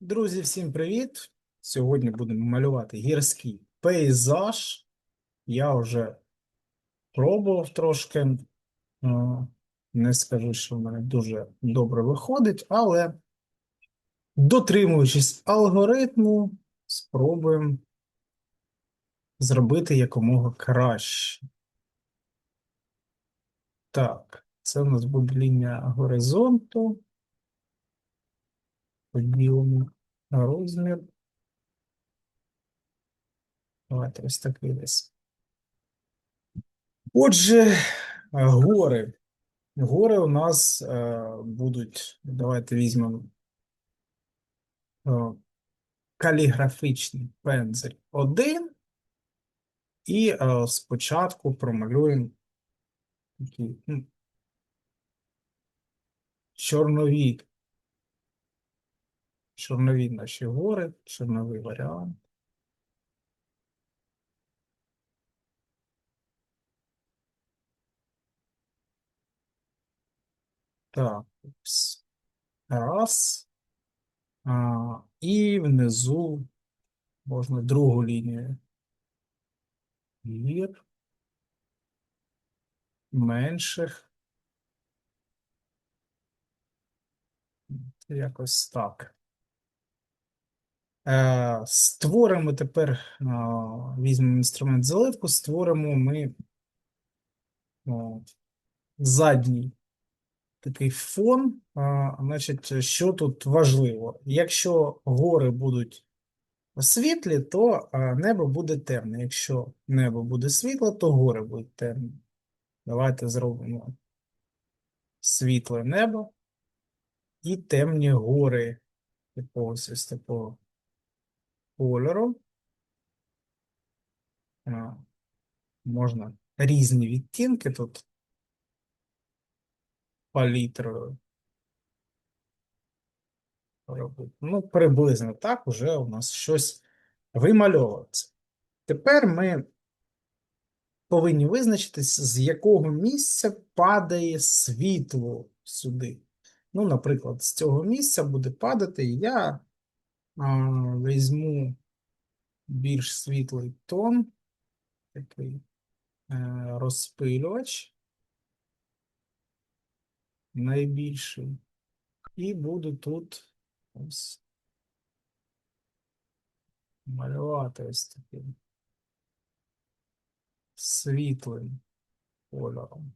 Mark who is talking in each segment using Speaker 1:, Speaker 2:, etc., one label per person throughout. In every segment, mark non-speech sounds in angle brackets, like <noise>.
Speaker 1: Друзі, всім привіт! Сьогодні будемо малювати гірський пейзаж. Я вже пробував трошки. е, Не скажу, що в мене дуже добре виходить, але дотримуючись алгоритму, спробуємо зробити якомога краще. Так, це у нас буде лінія горизонту. Поділимо на розмір. Давайте ось такий десь. Отже, гори. Гори у нас е, будуть, давайте візьмемо е, каліграфічний пензель 1 і е, спочатку промалюємо такі ну, чорнові наші гори, чорновий варіант. Так. Раз. А, і внизу можна другу лінію. Гір. Менших. Якось так. Е, створимо тепер, е, візьмемо інструмент заливку, створимо ми задній такий фон. Значить, що тут важливо? Якщо гори будуть світлі, то небо буде темне. Якщо небо буде світле, то гори будуть темні. Давайте зробимо світле небо і темні гори якогось ось такого кольору. Можна різні відтінки тут палітрою. Ну, приблизно так уже у нас щось вимальовується. Тепер ми повинні визначитись, з якого місця падає світло сюди. Ну, наприклад, з цього місця буде падати, я візьму більш світлий тон, такий е, розпилювач найбільший. І буду тут ось малювати ось таким світлим кольором.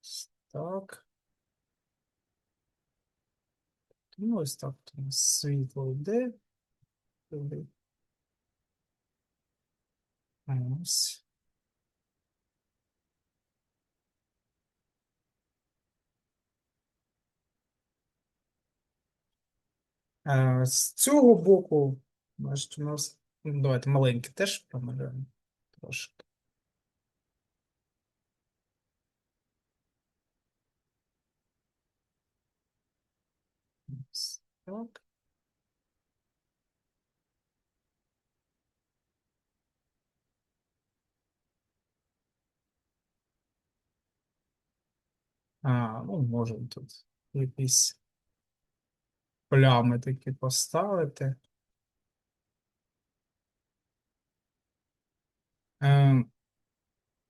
Speaker 1: Ось Так. Ну, ось так у нас світло йде. Ось. З цього боку, бачите, у нас, ну, давайте маленьке теж промалюємо трошки. Ось Так. А, ну, можемо тут якісь плями такі поставити. Е,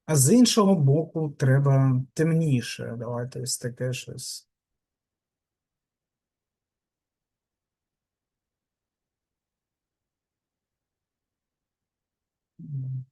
Speaker 1: А з іншого боку треба темніше. Давайте ось таке щось. М.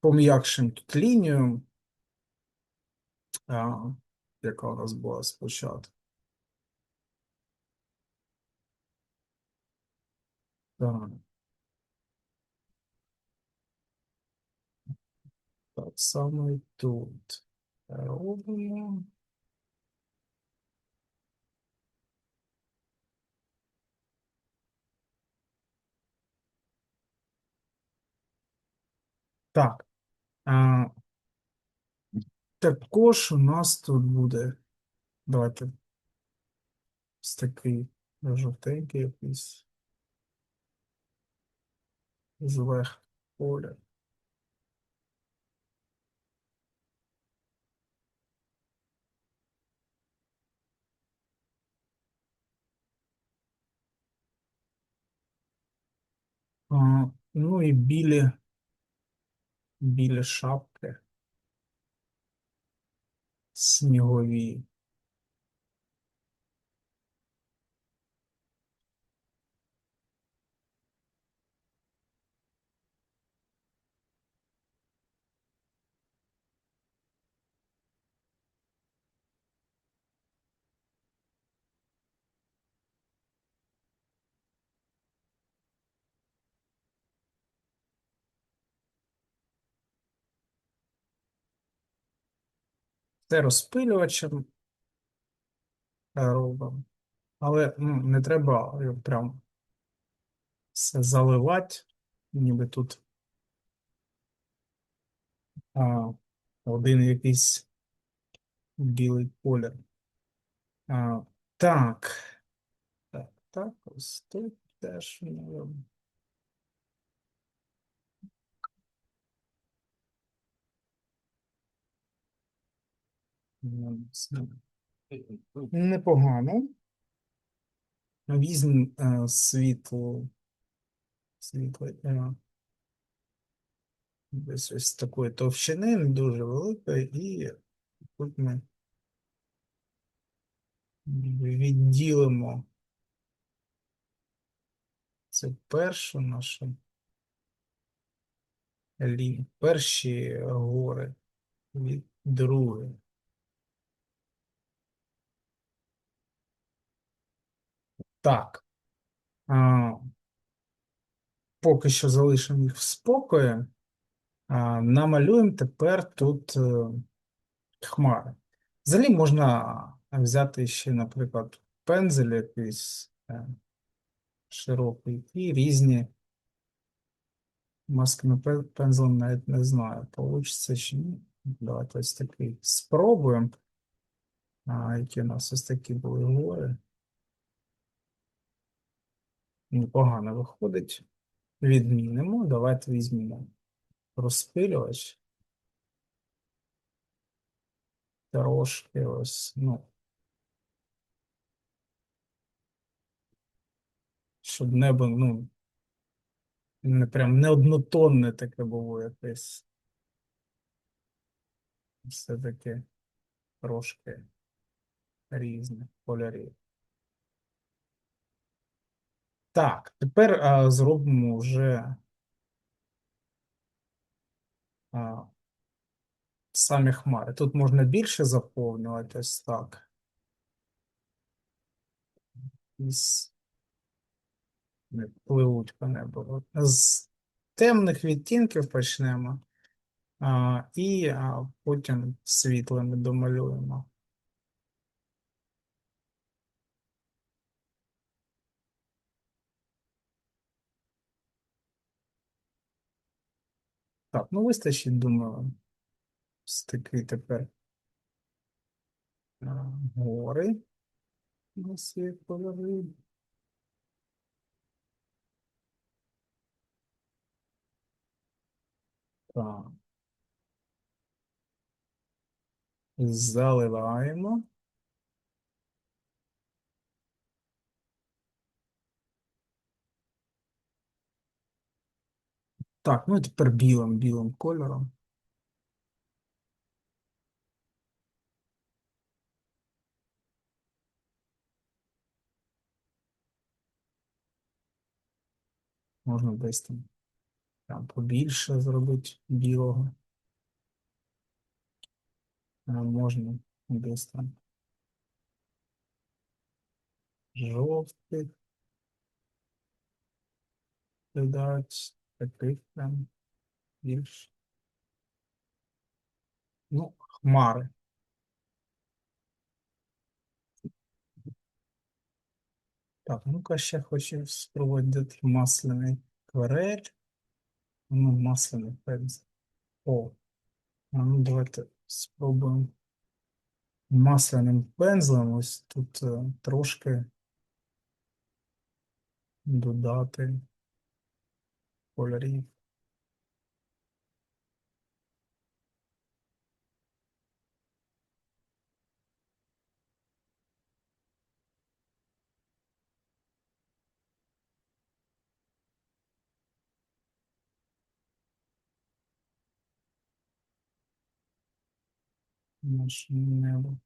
Speaker 1: Пом'якшимо тут лінію, а, яка у нас була спочатку. Так. Так само і тут. Робимо. Так. А, також у нас тут буде. Давайте. Ось такий жовтенький якийсь. Зверх поля. А, ну і білі, білі шапки. Снігові. Це розпилювачем робимо. Але ну, не треба прям все заливати, ніби тут а, один якийсь білий колір. А, так. Так, так, ось тут теж ну, ну, це непогано. Візьмемо е, світло, світло, десь ось такої товщини, не дуже великої, і тут ми відділимо це першу нашу лінію, перші гори від другої. Так. А, поки що залишимо їх в спокої. А, намалюємо тепер тут е, хмари. Взагалі можна взяти ще, наприклад, пензель якийсь е, широкий і різні масками пе- пензлем навіть не знаю, получиться чи ні. Давайте ось такий спробуємо. А, які у нас ось такі були гори. Непогано виходить. Відмінимо. Давайте візьмемо розпилювач. Трошки ось, ну. Щоб небо, ну, не прям не однотонне таке було якесь. Все-таки трошки різне кольорів. Так, тепер а, зробимо вже а, самі хмари. Тут можна більше заповнювати ось так. Із... Не пливуть по небу. З темних відтінків почнемо. А, і а, потім світлими домалюємо. Так, ну вистачить, думаю, ось такий тепер гори. У нас є кольори. Так. Заливаємо. Так, ну і тепер білим, білим кольором. Можна десь там, там побільше зробити білого. Можна десь там жовтих додати, таких там більше. Ну, хмари. Так, ну-ка ще хочу спробувати дати масляний акварель. Ну, масляний пензель. О, а ну давайте спробуємо масляним пензлем ось тут е, трошки додати кольорів. Наше небо.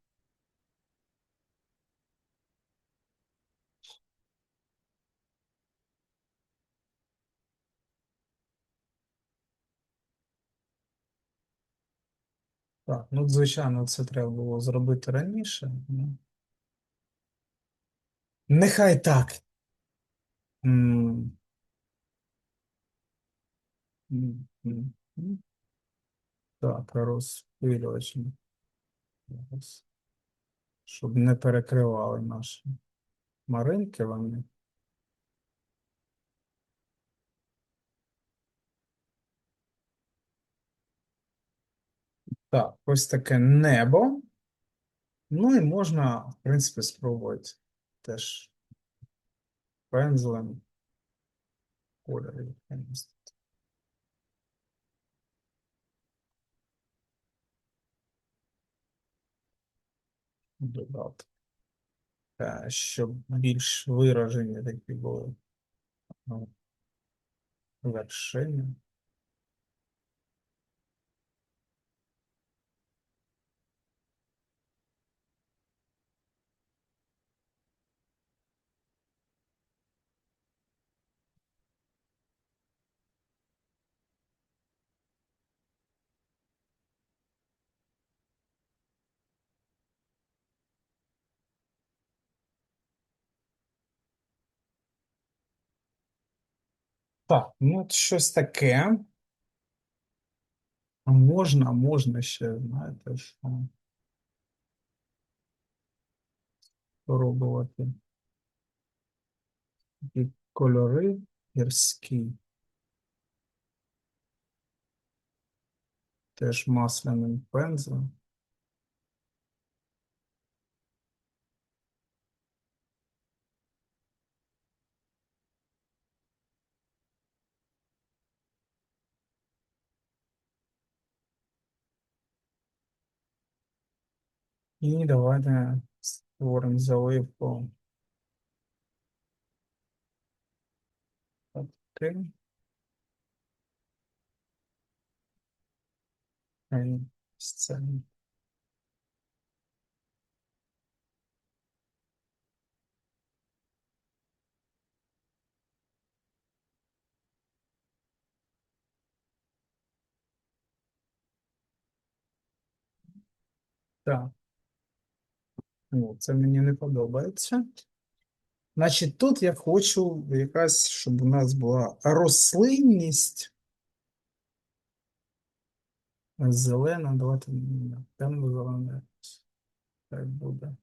Speaker 1: Так, ну, звичайно, це треба було зробити раніше. Ну. Нехай так. Так, розпилювач. Щоб не перекривали наші маринки вони. Так, ось таке небо. Ну і можна, в принципі, спробувати теж пензлем якимось Додати. Е, Щоб більш виражені такі були ну, вершини. Так, ну от щось таке. А можна, можна ще, знаєте, що спробувати. Такі кольори гірські. Теж масляним пензлем. І давайте створимо заливку. Сцені. Так. Ну, це мені не подобається. Значить, тут я хочу якась, щоб у нас була рослинність. Зелена, давайте м, темно-зелене. Так буде.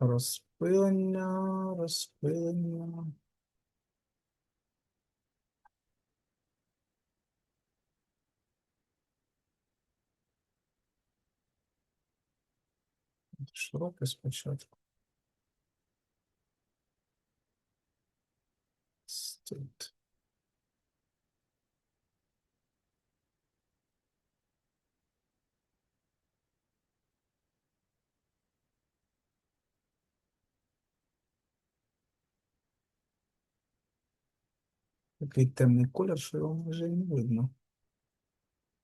Speaker 1: Розпилення, розпилення. Широке спочатку. Тут. Такий темний колір, що його і не видно.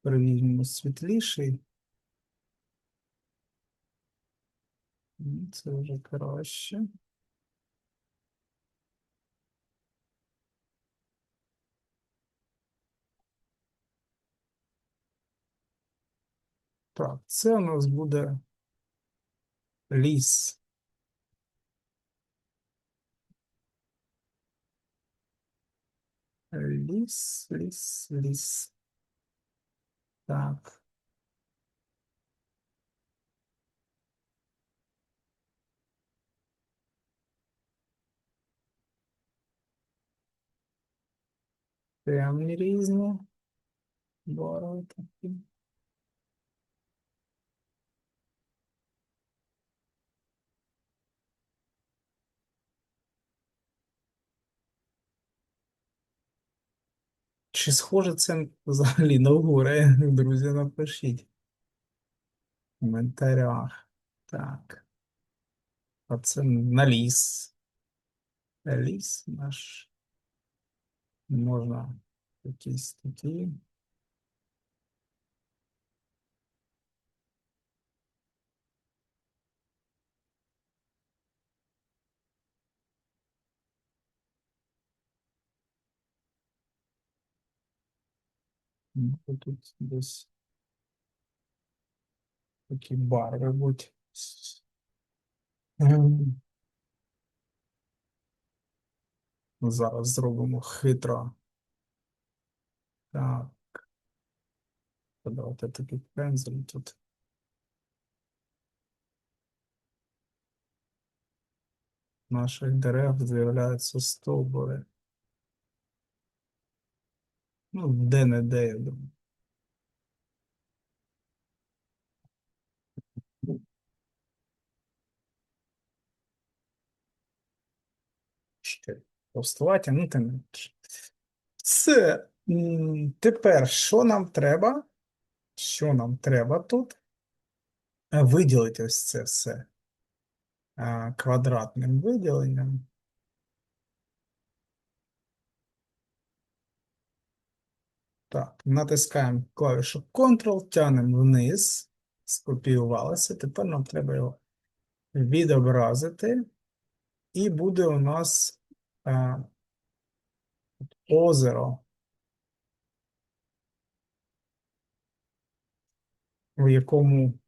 Speaker 1: Перевізьмемо світліший. Це вже краще. Так, це у нас буде ліс. Ліс, ліс, ліс. Так. Темні різні. Барви такі. Чи схоже це взагалі на горе, друзі, напишіть в коментарях. Так. А це на ліс. Ліс наш. Можна якісь такі. Ну, Тут десь такі барви будуть. Зараз зробимо хитро. Так. Давайте такий пензель тут. Наших дерев з'являються стовбури. Ну, де-не-де, я думаю. Ще ну тим не. Все. Тепер що нам треба? Що нам треба тут? Е, Виділити ось це все квадратним виділенням. Так, натискаємо клавішу Ctrl, тягнемо вниз, скопіювалося. Тепер нам треба його відобразити. І буде у нас а, озеро, в якому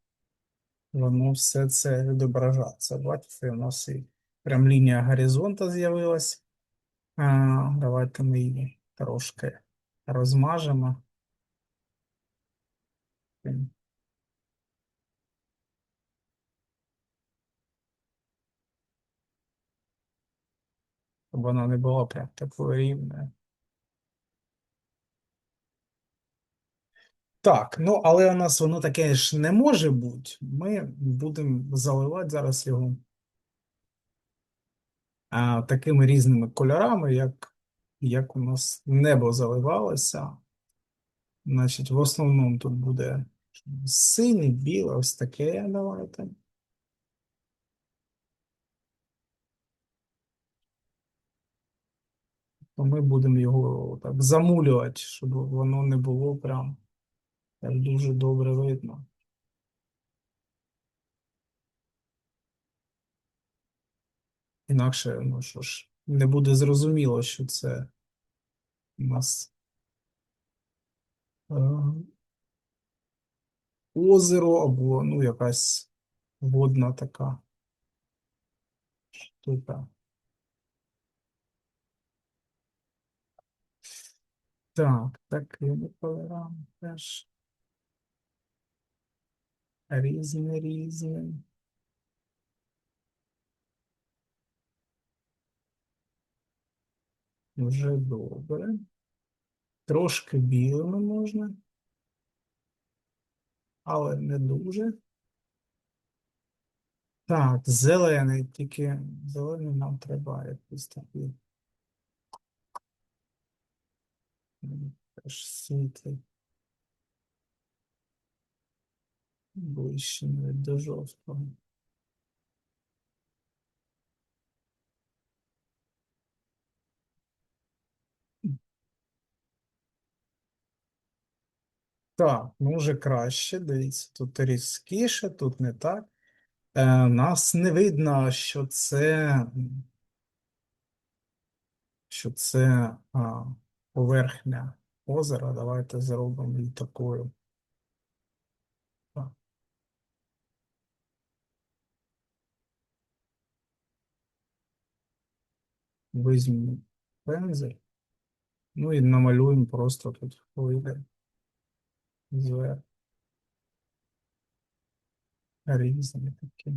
Speaker 1: воно все це відображається. Бачите, у нас і прям лінія горизонту з'явилась. А, Давайте ми її трошки розмажемо. Воно не було прям такою рівною. Так, ну але у нас воно таке ж не може бути. Ми будемо заливати зараз його а, такими різними кольорами, як, як у нас небо заливалося. Значить, в основному тут буде синє, біле, ось таке. Давайте. То ми будемо його так замулювати, щоб воно не було прям так дуже добре видно. Інакше, ну що ж, не буде зрозуміло, що це у нас е, озеро або ну, якась водна така штука. Так, такими кольорами теж. Різні, різні. Вже добре. Трошки білими можна, але не дуже. Так, зелений, тільки зелений нам треба якийсь такий. Теж світлий. Ближче навіть до жовтого. Так, ну вже краще. Дивіться, тут різкіше, тут не так. Е, нас не видно, що це, що це а, поверхня озера. Давайте зробимо її такою. Візьмемо пензель. Ну і намалюємо просто тут хвилі зверху. Різні такі.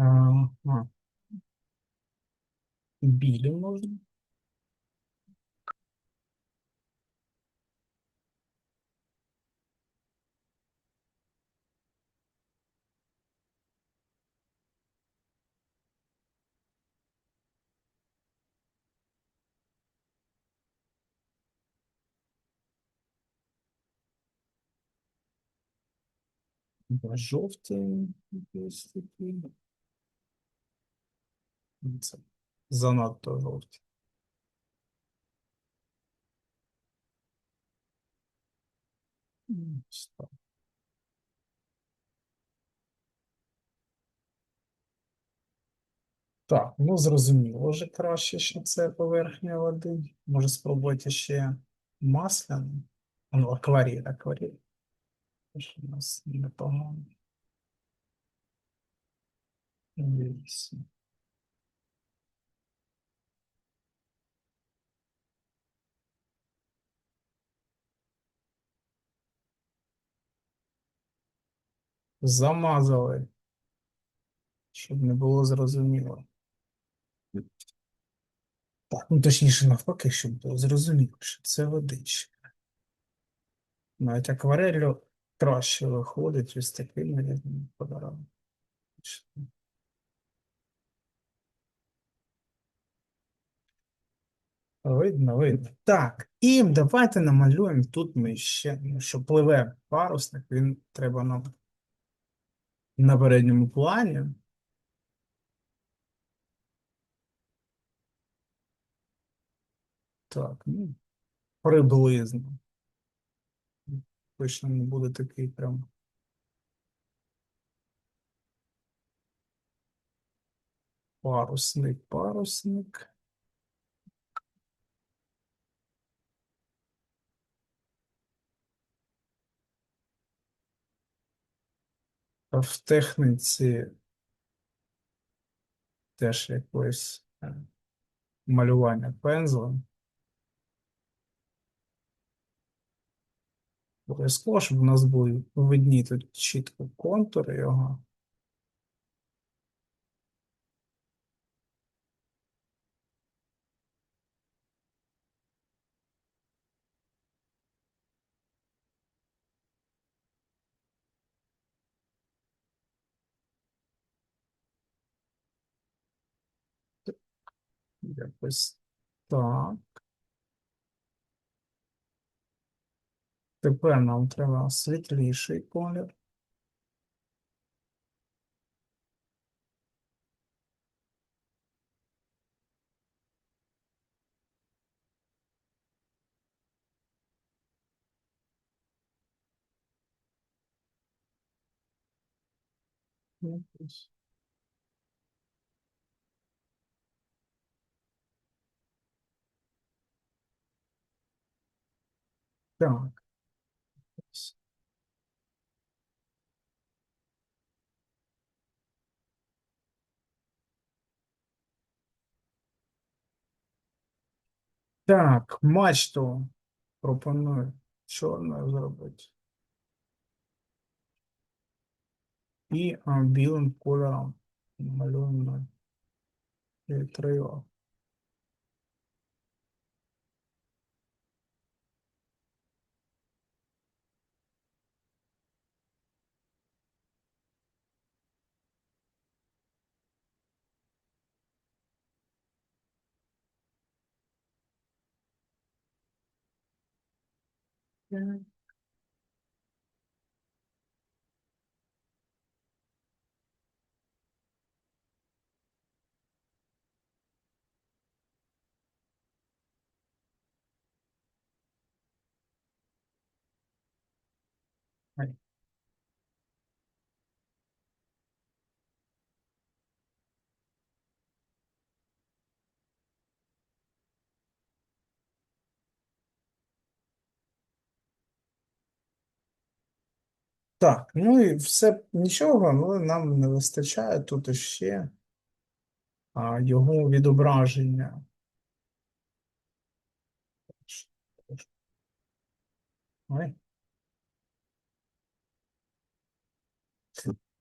Speaker 1: А, а. Білі можна. Да, Жовті якісь такі. Це занадто жовті. Так. Ну зрозуміло вже краще, що це поверхня води. Може спробувати ще масляну. Ну, акварель, акварель. Теж у нас непогано. Дивіться. Замазали, щоб не було зрозуміло. Так, ну точніше, навпаки, щоб було зрозуміло, що це водичка. Навіть аквареллю краще виходить ось такими різними кольорами. Видно, видно. Так, і давайте намалюємо тут ми ще, ну, що пливе парусник, він треба нам на передньому плані. Так, ну, приблизно. Точно не буде такий прям. Парусник, парусник. В техніці теж якось е, малювання пензлем. Обов'язково, щоб у нас були видні тут чітко контури його. Якось так. Тепер нам треба світліший колір. Якось. Так. Так, мачту пропоную чорною зробити. І а, білим кольором малюємо good. Right. Так, ну і все нічого, але нам не вистачає тут ще а, його відображення.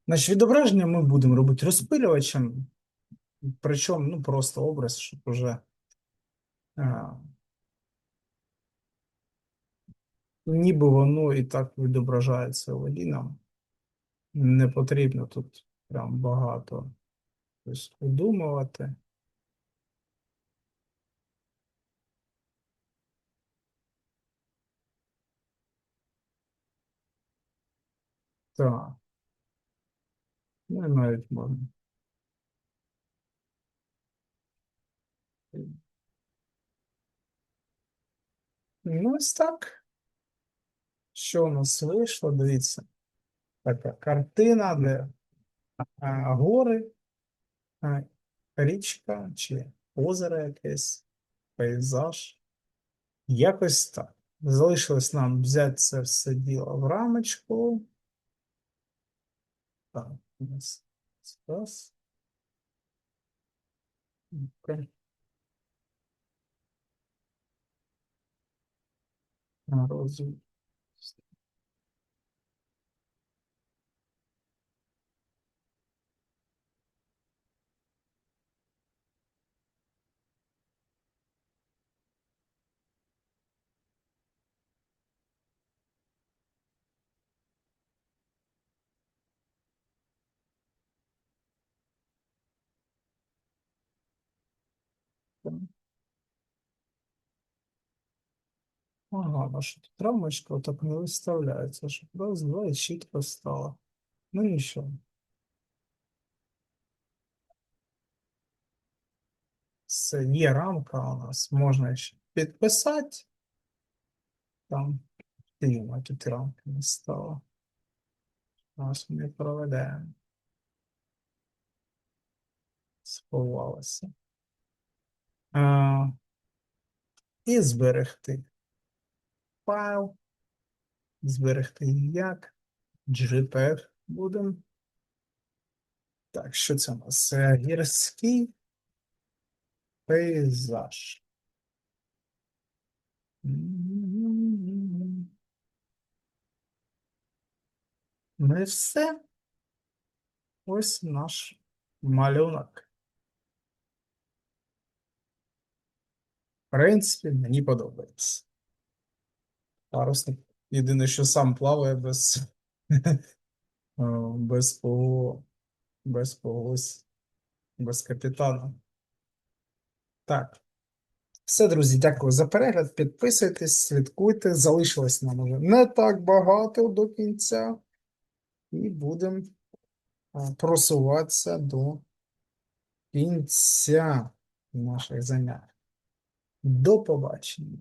Speaker 1: Значить, відображення ми будемо робити розпилювачем, причому ну, просто образ, щоб уже а, ніби воно і так відображається воді нам. Не потрібно тут прям багато щось видумувати. Так. Ну, навіть можна. Ну, ось так. Що у нас вийшло? Дивіться. Така картина, де а, гори, а, річка чи озеро якесь, пейзаж. Якось так. Залишилось нам взяти це все діло в рамочку. Так, у нас. Ну-ка. А, Ага, наша рамочка так не виставляється, щоб раз, два і чітко стало. Ну нічого. Це є рамка у нас, можна ще підписати. Там, а тут рамки не стало. Нас ми проведемо. Сховалося. А, і зберегти файл. Зберегти як. JPEG будемо. Так, що це у нас? Гірський пейзаж. Ну і все. Ось наш малюнок. В принципі, мені подобається. Парусник. Єдине, що сам плаває без, о, <laughs> без кого, без когось, без капітана. Так. Все, друзі, дякую за перегляд. Підписуйтесь, слідкуйте. Залишилось нам уже не так багато до кінця. І будемо просуватися до кінця наших занять. До побачення.